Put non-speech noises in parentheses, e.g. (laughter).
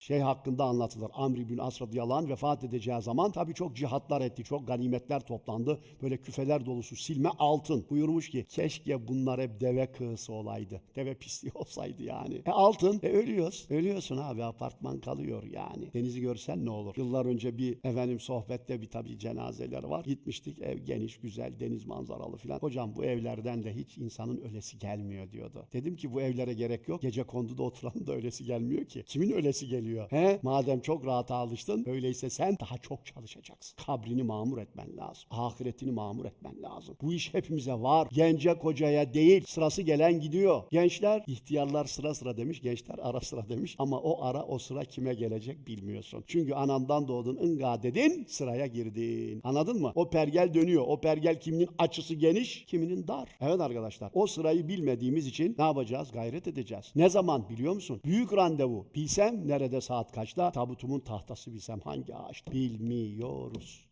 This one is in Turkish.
şey hakkında anlatılır. Amr bin As radıyallahu anh vefat edeceği zaman tabii çok cihatlar etti, çok ganimetler toplandı. Böyle küfeler dolusu silme altın. Buyurmuş ki keşke bunlar hep deve kığısı olaydı. Deve pisliği (laughs) olsaydı yani. E altın, e ölüyoruz. Ölüyorsun abi apartman kalıyor yani. Denizi görsen ne olur? Yıllar önce bir efendim sohbette bir tabii cenazeler var. Gitmiştik ev geniş, güzel, deniz manzaralı filan. Hocam bu evlerden de hiç insanın ölesi gelmiyor diyordu. Dedim ki bu evlere gerek yok. Gece konduda oturanın da ölesi gelmiyor ki. Kimin ölesi geliyor? He? Madem çok rahata alıştın öyleyse sen daha çok çalışacaksın. Kabrini mamur etmen lazım. Ahiretini mamur etmen lazım. Bu iş hepimize var. Gence kocaya değil. Sırası gelen gidiyor. Gençler ihtiyarlar sıra sıra demiş. Gençler ara sıra demiş. Ama o ara o sıra kime gelecek bilmiyorsun. Çünkü anandan doğdun ınga dedin sıraya girdin. Anladın mı? O pergel dönüyor. O pergel kiminin açısı geniş, kiminin dar. Evet arkadaşlar. O sırayı bilmediğimiz için ne yapacağız? Gayret edeceğiz. Ne zaman biliyor musun? Büyük randevu. Bilsem nerede saat kaçta? Tabutumun tahtası bilsem hangi ağaçta? Bilmiyoruz.